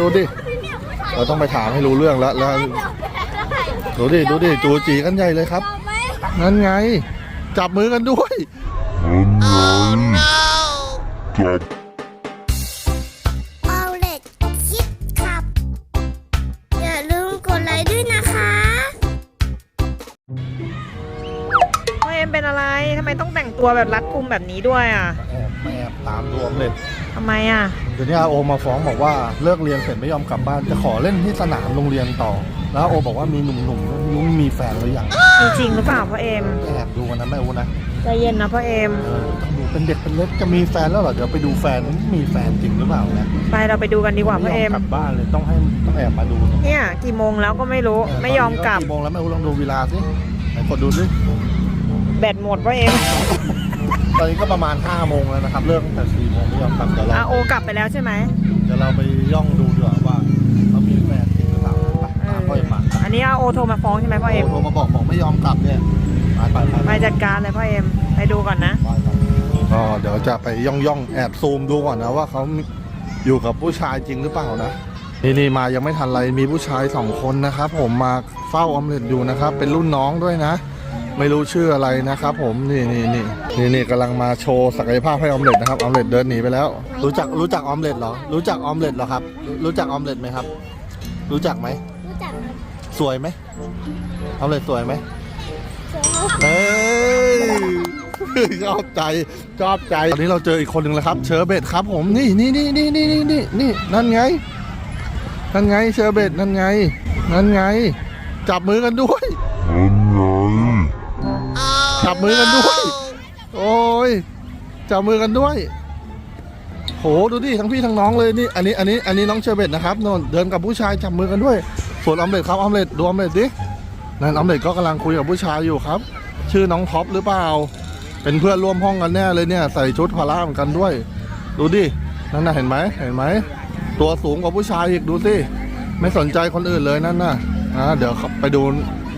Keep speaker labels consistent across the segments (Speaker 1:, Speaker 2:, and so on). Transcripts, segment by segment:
Speaker 1: ดูดิ เราต้องไปถามให้รู้เรื่องแล้วแล้ว ดูดิ ดูดิ จูจีกันใหญ่เลยครับ นั่นไง จับมือกันด้วย
Speaker 2: เอาเล็กคิดขับ อย่าลืมกดไลค์ด้วยนะคะ
Speaker 3: พ่อเอ็มเป็นอะไร ทำไมต้องแต่งตัวแบบรัดกุมแบบนี้ด้วยอะ
Speaker 1: แอบมาแอบตามรวมเลย
Speaker 3: ทำไมอะ
Speaker 1: เดี๋ยวนี้อาโอมาฟ้องบอกว่าเลิกเรียนเสร็จไม่ยอมกลับบ้าน จะขอเล่นที่สนามโรงเรียนต่อ แล้วโอบอกว่ามีหนุ่มๆไม่รู้มีแฟนหรือยัง
Speaker 3: จริงๆหรือเปล่าพ่อเอ็ม
Speaker 1: แอบดูกันนะแม่โอนะ
Speaker 3: ใจเย็นนะพ่อเอ็ม
Speaker 1: เออต้องดูเป็นเด็กเป็นเล็กจะมีแฟนแล้วเหรอเดี๋ยวไปดูแฟนมีแฟนจริงหรือเปล่านะ
Speaker 3: ไปเราไปดูกันดีกว่าพ่อเอ็ม
Speaker 1: ไยกลับบ้านเลยต้องให้ต้องแอบมาดู
Speaker 3: เนี่ยกี่โมงแล้วก็ไม่รู้ไม่ยอมกลับ
Speaker 1: กี่โมงแล้วแม่โอลองดูเวลาสิไหนกดดูสิ
Speaker 3: แบตหมดพ่อเอ็ม
Speaker 1: ต อนนี้ก็ประมาณ5โมงแล้วนะครับเลิกตั้งแต่4โมงไม่ยอมกลับเดี๋ยวเรา
Speaker 3: อาโอกลับไปแล้วใช่ไหม
Speaker 1: เดี๋ยวเราไปย่องดูดีกว่าว่าเขามีแฟนจริงหรือเปล่าไป
Speaker 3: เอ
Speaker 1: ตามพ่อ
Speaker 3: อ
Speaker 1: เอ็มมา
Speaker 3: อันนี้อาโอโทรมาฟ้องใช่ไหมพ่อเอ็ม
Speaker 1: โทรมาบอกบอกไม่ยอมกลับเนี่ยไปไปไป
Speaker 3: ไปจัดการเลยพ่อเอ็ม ไปดูก่อนนะ
Speaker 1: ไปไปก็เดี๋ยวจะไปย่องย่องแอบซูมดูก่อนนะว่าเขาอยู่กับผู้ชายจริงหรือเปล่านะนี่นี่มายังไม่ทันไรมีผู้ชายสองคนนะครับผมมาเฝ้าออมเล็ตอยู่นะครับเป็นรุ่นน้องด้วยนะ ไม่รู้ชื่ออะไรนะครับผมนี่นี่นี่นี่นี่กำลังมาโชว์ศักยภาพให้ออมเล็ตนะครับออมเล็ตเดินหนีไปแล้ว รู้จักรู้จักออมเล็ตเหรอ รู้จักออมเล็ตเหรอครับ รู้จักออมเล็ตไหมครับ รู้จักไหม
Speaker 2: รู้จักไหม
Speaker 1: สวยไหมออมเล็ตสวยไหม
Speaker 2: เสือ
Speaker 1: เอ้ยชอบใจชอบใจตอนนี้เราเจออีกคนหนึ่งแล้วครับ เชอร์เบตครับ ผมนี่นี่นี่นี่นี่นี่นี่นี่นั่นไงนั่นไงเชอร์เบตนั่นไงนั่นไง จับมือกันด้วย จับมือกันด้วย โอ้ย จับมือกันด้วย โห ดูดิ ทั้งพี่ทั้งน้องเลยนี่ อันนี้ อันนี้ อันนี้น้องเชอร์เบตนะครับนนเดินกับผู้ชายจับมือกันด้วย ส่วนออมเล็ตครับออมเล็ตดูออมเล็ตดิ นั่นออมเล็ตก็กำลังคุยกับผู้ชายอยู่ครับ ชื่อน้องท็อปหรือเปล่า เป็นเพื่อนร่วมห้องกันแน่เลยเนี่ย ใส่ชุดพละเหมือนกันด้วย ดูดิ นั่นน่ะเห็นไหมเห็นไหม ตัวสูงกว่าผู้ชายอีกดูสิ ไม่สนใจคนอื่นเลยนั่นน่ะอ่าเดี๋ยวไปดู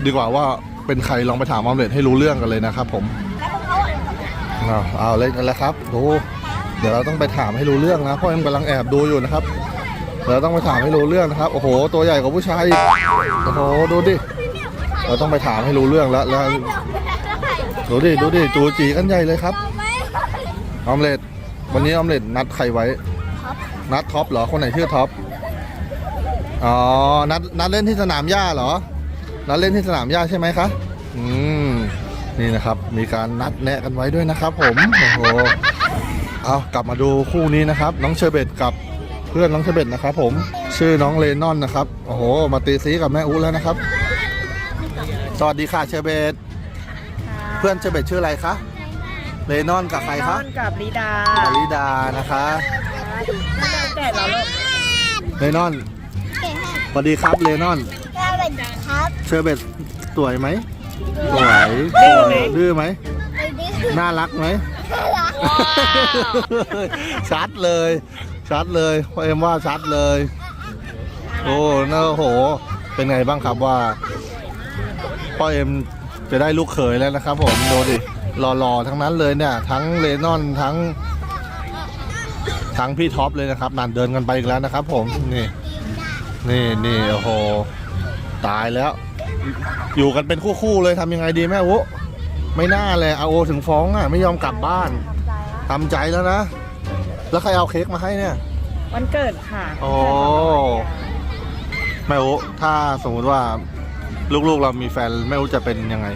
Speaker 1: ดีกว่าว่า เป็นใครลองไปถามออมเล็ตให้รู้เรื่องกันเลยนะครับผมเอาเอาเล่นกันแล้วครับดูเดี๋ยวเราต้องไปถามให้รู้เรื่องนะเพราะเอ็มกำลังแอบดูอยู่นะครับเราต้องไปถามให้รู้เรื่องนะครับ โอ้โห ตัวใหญ่กว่าผู้ชายโอ้โห ดูดิ เราต้องไปถามให้รู้เรื่องแล้วแล้ว ดูดิ ดูดิ จูจีกันใหญ่เลยครับ ออมเล็ต วันนี้ออมเล็ตนัดใครไว้ นัดท็อปเหรอ คนไหนชื่อท็อป อ๋อ นัดนัดเล่นที่สนามหญ้าเหรอ นัดเล่นที่สนามหญ้าใช่ไหมคะอืมนี่นะครับมีการนัดแนะกันไว้ด้วยนะครับ ผมโอ้โหเอากลับมาดูคู่นี้นะครับ น้องเชอร์เบตกับเพื่อนน้องเชอร์เบตนะครับ ผมชื่อน้องเลนอนนะครับโอ้โห มาตีซีกับแม่อูแล้วนะครับสวัสดีค่ะเชอร์เบตเพื่อนเชอร์เบตชื่ออะไรคะเลนอนกับใคร
Speaker 3: น
Speaker 1: คะ
Speaker 3: อนกับลีดา
Speaker 1: มาริดานะคะ
Speaker 3: แต่เราลูก
Speaker 1: เลนอนสวัสดีครับเลนอน
Speaker 2: สวัสดีครับ
Speaker 1: เชอร์เบตสวยไหมสวย
Speaker 3: ดื้อไหม
Speaker 1: ดื้อไหม
Speaker 2: ไปดิคือ
Speaker 1: น่ารักไหม
Speaker 2: รัก
Speaker 1: ชัดเลย ชัดเลยพ่อเอ็มว่าชัดเลย โอ้น่าโห เป็นไงบ้างครับว่าพ่อเอ็มจะได้ลูกเขยแล้วนะครับ ผมดูดิหล่อๆทั้งนั้นเลยเนี่ย ทั้งเลนอนทั้ง ทั้งพี่ท็อปเลยนะครับนั่นเดินกันไปอีกแล้วนะครับ ผมนี่ นี่นี่โอ้โห ตายแล้ว อยู่กันเป็นคู่ๆเลยทำยังไงดีแม่อุไม่น่าเลยอาโอถึงฟ้องอะไม่ยอมกลับบ้านทำใจแล้วนะ แล้วใครเอาเค้กมาให้เนี่ย
Speaker 3: วันเกิดค่ะ
Speaker 1: โอ้แม่อุถ้าสมมุติว่าลูกๆเรามีแฟนแม่อุจะเป็นยังไง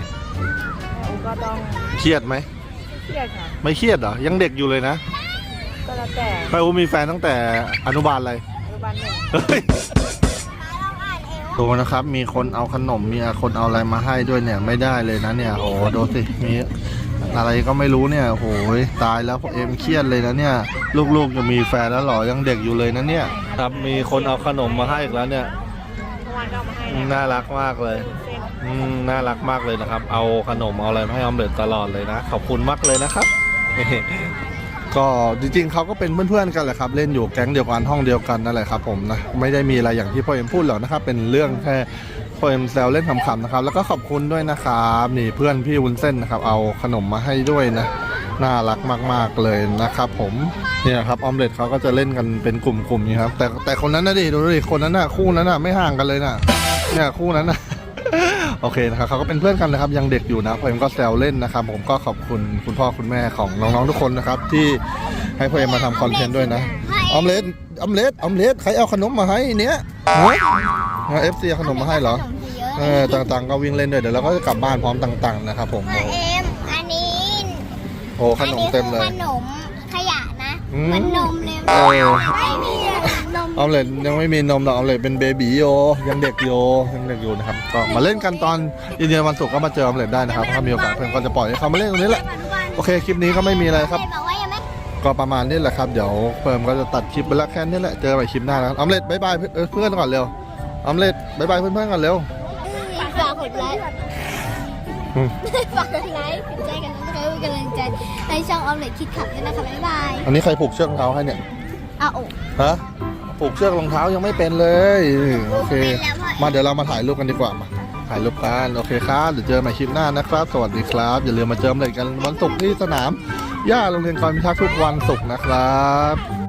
Speaker 3: แม่อูก็ต้อง
Speaker 1: เครียดไหม
Speaker 3: เครียดค่ะ
Speaker 1: ไม่เครียดเหรอยังเด็กอยู่เลยนะ
Speaker 3: ก็แล้วแต่
Speaker 1: แม่อุมีแฟนตั้งแต่อนุบาลอะไร
Speaker 3: อนุบาลหนึ่ง
Speaker 1: เฮ้ย ดูนะครับ มีคนเอาขนม มีคนเอาอะไรมาให้ด้วยเนี่ย ไม่ได้เลยนะเนี่ย โอ้โดูสิ มีอะไรก็ไม่รู้เนี่ยโอ้โหตายแล้วพอเอ็มเครียดเลยนะเนี่ย ลูกๆจะมีแฟนแล้วหรอ ยังเด็กอยู่เลยนะเนี่ย ครับ มีคนเอาขนมมาให้อีกแล้วเนี่ย
Speaker 3: น่า
Speaker 1: รักมากเลย
Speaker 3: น
Speaker 1: อืม น่ารักมากเลยนะครับ เอาขนมเอาอะไรมาให้ออมเล็ตตลอดเลยนะ ขอบคุณมากเลยนะครับ ก็จริงๆเขาก็เป็นเพื่อนๆกันแหละครับเล่นอยู่แก๊งเดียวกันห้องเดียวกันนั่นแหละครับผมนะไม่ได้มีอะไรอย่างที่พ่อเอ็มพูดหรอกนะครับเป็นเรื่องแค่พ่อเอ็มแซวเล่นขำๆนะครับแล้วก็ขอบคุณด้วยนะครับนี่เพื่อนพี่วุ้นเส้นนะครับเอาขนมมาให้ด้วยนะน่ารักมากๆเลยนะครับผมเนี่ยครับออมเล็ตเขาก็จะเล่นกันเป็นกลุ่มๆนี่ครับแต่แต่คนนั้นนะดิดูดิคนนั้นน่ะคู่นั้นน่ะไม่ห่างกันเลยน่ะเนี่ยคู่นั้นน่ะ โอเคนะครับเขาก็เป็นเพื่อนกันนะครับยังเด็กอยู่นะผมก็แซวเล่นนะครับ ผมก็ขอบคุณคุณพ่อคุณแม่ของน้องๆทุกคนนะครับ ที่ให้พ่อเอ็มมาทำคอนเทนต์ด้วยนะออมเล็ตออมเล็ตออมเล็ตใครเอาขนมมาให้เนี้ยเอฟซีเอาขนมมาให้เหรอเออต่างๆก็วิ่งเล่นด้วยเดี๋ยวเราก็จะกลับบ้านพร้อมต่าง ๆ นะครับ ผม
Speaker 2: พ่อเอ็มอันนี้
Speaker 1: โอ้ขนมเต็มเลย
Speaker 2: อันนี้คือขนมขยะนะ
Speaker 1: อืม
Speaker 2: มันนมเลย
Speaker 1: เออ
Speaker 2: ไม่มีนม
Speaker 1: ออมเล็ตยังไม่มีนมหรอกออมเล็ตเป็นเบบีโยยังเด็กโยยังเด็กอยู่นะครับก็มาเล่นกันตอนเย็นๆวันศุกร์ก็มาเจอออมเล็ตได้นะครับถ้ามีโอกาสเพื่อนก็จะปล่อยให้เขามาเล่นตรงนี้แหละโอเคคลิปนี้ก็ไม่มีอะไรครับ
Speaker 2: บอกว่ายังไม่
Speaker 1: ก็ประมาณนี้แหละครับเดี๋ยวเพิ่มก็จะตัดคลิปไปแล้วแค่นี้แหละเจอกันใหม่คลิปหน้านะครับออมเล็ตบายบายเออเพื่อนก่อนเร็วออมเล็ตบายบายเพื่อนๆก่อนเร็ว
Speaker 2: ฝากกดไลค์
Speaker 1: อืม
Speaker 2: ฝากกดไลค์กดใจกันนะคะเป็นกำลังใจในช่องออมเล็ตคิดขับด้วยนะคะบ๊ายบาย
Speaker 1: อันนี้ใครผูกเชือกรองเท้าให้เนี่ย
Speaker 2: เอาโอ้
Speaker 1: ฮะ ผูกเชือกรองเท้ายังไม่เป็นเลยโอเค มาเดี๋ยวเรามาถ่ายรูปกันดีกว่ามาถ่ายรูปกันโอเคครับเดี๋ยวเจอใหม่คลิปหน้านะครับ สวัสดีครับ อย่าลืมมาเจอกันเลยกันวันศุกร์ที่สนามหญ้าโรงเรียนกรพิทักษ์ทุกวันศุกร์นะครับ